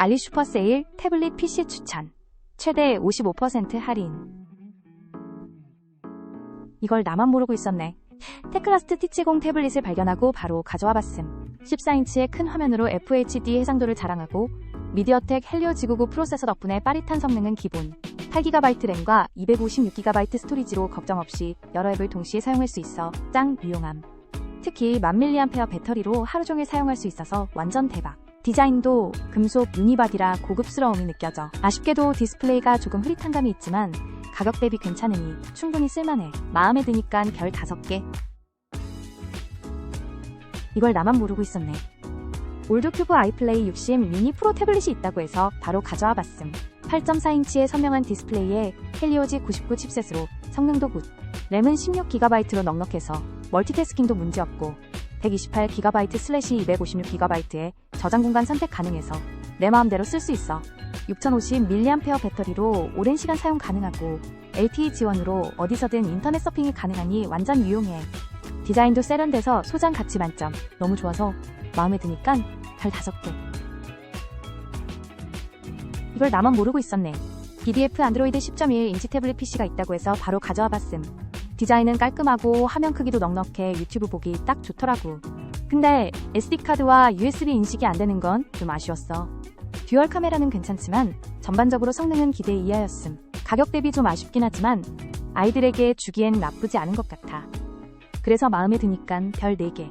알리 슈퍼 세일 태블릿 PC 추천. 최대 55% 할인. 이걸 나만 모르고 있었네. 테크라스트 T70 태블릿을 발견하고 바로 가져와 봤음. 14인치의 큰 화면으로 FHD 해상도를 자랑하고 미디어텍 헬리오 지구구 프로세서 덕분에 빠릿한 성능은 기본. 8GB 램과 256GB 스토리지로 걱정 없이 여러 앱을 동시에 사용할 수 있어 짱 유용함. 특히 1000mAh 배터리로 하루 종일 사용할 수 있어서 완전 대박. 디자인도 금속 유니바디라 고급스러움이 느껴져. 아쉽게도 디스플레이가 조금 흐릿한 감이 있지만 가격 대비 괜찮으니 충분히 쓸만해. 마음에 드니까 별 5개. 이걸 나만 모르고 있었네. 올드큐브 아이플레이 60 미니 프로 태블릿이 있다고 해서 바로 가져와 봤음. 8.4인치의 선명한 디스플레이에 헬리오지 99 칩셋으로 성능도 굿. 램은 16GB로 넉넉해서 멀티태스킹도 문제없고 128GB 슬래시 256GB의 저장 공간 선택 가능해서 내 마음대로 쓸 수 있어. 6050mAh 배터리로 오랜 시간 사용 가능하고 LTE 지원으로 어디서든 인터넷 서핑이 가능하니 완전 유용해. 디자인도 세련돼서 소장 가치 만점. 너무 좋아서 마음에 드니까 별 5개. 이걸 나만 모르고 있었네. BDF 안드로이드 10.1 인치 태블릿 PC가 있다고 해서 바로 가져와 봤음. 디자인은 깔끔하고 화면 크기도 넉넉해 유튜브 보기 딱 좋더라고. 근데 SD카드와 USB 인식이 안 되는 건 좀 아쉬웠어. 듀얼 카메라는 괜찮지만 전반적으로 성능은 기대 이하였음. 가격 대비 좀 아쉽긴 하지만 아이들에게 주기엔 나쁘지 않은 것 같아. 그래서 마음에 드니깐 별 4개.